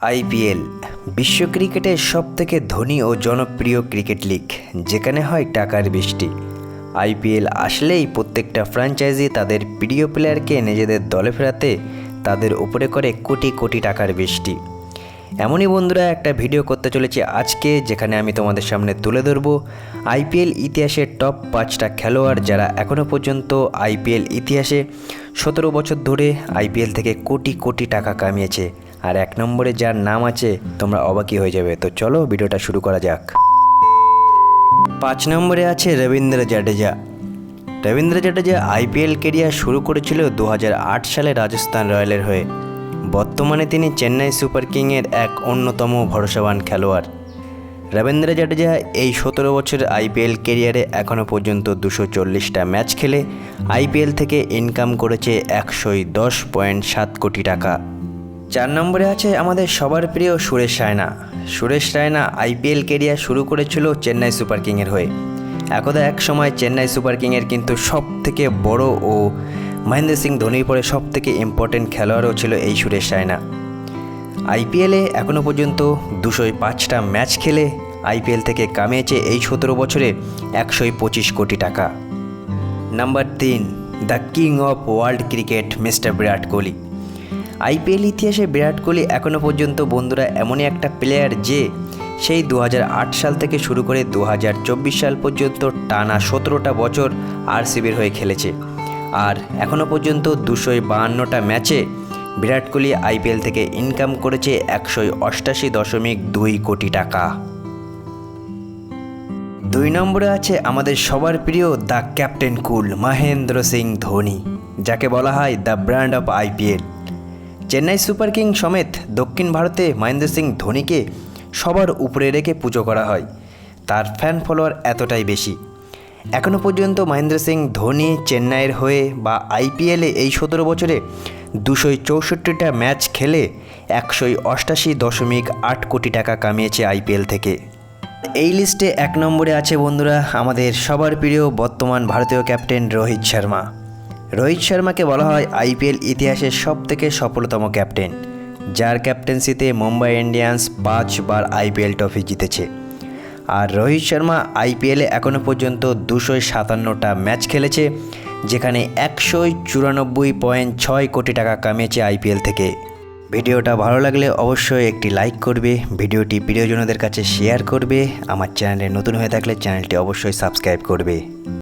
IPL, বিশ্ব ক্রিকেটের সবথেকে ধনী ও জনপ্রিয় ক্রিকেট লিগ, যেখানে হয় টাকার বৃষ্টি। আইপিএল আসলেই প্রত্যেকটা ফ্র্যাঞ্চাইজি তাদের প্রিয় প্লেয়ারকে নিজেদের দলে ফেরাতে তাদের উপরে করে কোটি কোটি টাকার বৃষ্টি। এমনই বন্ধুরা একটা ভিডিও করতে চলেছি আজকে, যেখানে আমি তোমাদের সামনে তুলে ধরবো আইপিএল ইতিহাসের টপ পাঁচটা খেলোয়াড় যারা এখনও পর্যন্ত আইপিএল ইতিহাসে সতেরো বছর ধরে আইপিএল থেকে কোটি কোটি টাকা কামিয়েছে। আর এক নম্বরে যার নাম আছে, তোমরা অবাকই হয়ে যাবে। তো চলো ভিডিওটা শুরু করা যাক। পাঁচ নম্বরে আছে রবীন্দ্র জাডেজা। রবীন্দ্র জাডেজা আইপিএল কেরিয়ার শুরু করেছিল দু হাজার আট সালে রাজস্থান রয়্যালের হয়ে। বর্তমানে তিনি চেন্নাই সুপার কিংয়ের এক অন্যতম ভরসাবান খেলোয়াড়। রবীন্দ্র জাডেজা এই সতেরো বছর আইপিএল কেরিয়ারে এখনও পর্যন্ত দুশো চল্লিশটা ম্যাচ খেলে আইপিএল থেকে ইনকাম করেছে একশোই দশ পয়েন্ট সাত কোটি টাকা। চার নম্বরে আছে আমাদের সবার প্রিয় সুরেশ রায়না। সুরেশ রায়না আইপিএল কেরিয়ার শুরু করেছিল চেন্নাই সুপার কিংয়ের হয়ে। একদা এক সময় চেন্নাই সুপার কিংয়ের কিন্তু সব থেকে বড় ও মহেন্দ্র সিং ধোনির পরে সব থেকে ইম্পর্টেন্ট খেলোয়াড়ও ছিল এই সুরেশ রায়না। আইপিএলে এখনও পর্যন্ত দুশোই পাঁচটা ম্যাচ খেলে আইপিএল থেকে কামিয়েছে এই সতেরো বছরে একশোই পঁচিশ কোটি টাকা। নাম্বার তিন, the king of world cricket, mister Virat Kohli. IPL ইতিহাসে বিরাট কোহলি এখনও পর্যন্ত বন্ধুরা এমনই একটা প্লেয়ার যে সেই দু হাজার আট সাল থেকে শুরু করে দু হাজার চব্বিশ সাল পর্যন্ত টানা সতেরোটা বছর আরসিবির হয়ে খেলেছে। আর এখনও পর্যন্ত দুশো বাহান্নটা ম্যাচে বিরাট কোহলি আইপিএল থেকে ইনকাম করেছে একশো অষ্টাশি দশমিক দুই কোটি টাকা। দুই নম্বরে আছে আমাদের সবার প্রিয় the captain cool, Mahendra Singh Dhoni, যাকে বলা হয় the brand of IPL. Chennai super king সমেত দক্ষিণ ভারতে মহেন্দ্র সিং ধোনিকে সবার উপরে রেখে পুজো করা হয়। তার ফ্যান ফলোয়ার এতটাই বেশি। এখনও পর্যন্ত মহেন্দ্র সিং ধোনি, চেন্নাইয়ের হয়ে বা আইপিএলে এই সতেরো বছরে দুশোই চৌষট্টিটা ম্যাচ খেলে একশোই অষ্টাশি দশমিক আট কোটি টাকা কামিয়েছে আইপিএল থেকে। এই লিস্টে এক নম্বরে আছে বন্ধুরা আমাদের সবার প্রিয় বর্তমান ভারতীয় ক্যাপ্টেন রোহিত শর্মা। রোহিত শর্মাকে বলা হয় আইপিএল ইতিহাসের সব থেকে সফলতম ক্যাপ্টেন, যার ক্যাপ্টেন্সিতে মুম্বাই ইন্ডিয়ান্স পাঁচবার আইপিএল ট্রফি জিতেছে। আর রোহিত শর্মা আইপিএলে এখনও পর্যন্ত দুশো সাতান্নটা ম্যাচ খেলেছে, যেখানে একশো চুরানব্বই পয়েন্ট ছয় কোটি টাকা কামিয়েছে আইপিএল থেকে। ভিডিওটা ভালো লাগলে অবশ্যই একটি লাইক করবে, ভিডিওটি প্রিয়জনদের কাছে শেয়ার করবে, আমার চ্যানেলে নতুন হয়ে থাকলে চ্যানেলটি অবশ্যই সাবস্ক্রাইব করবে।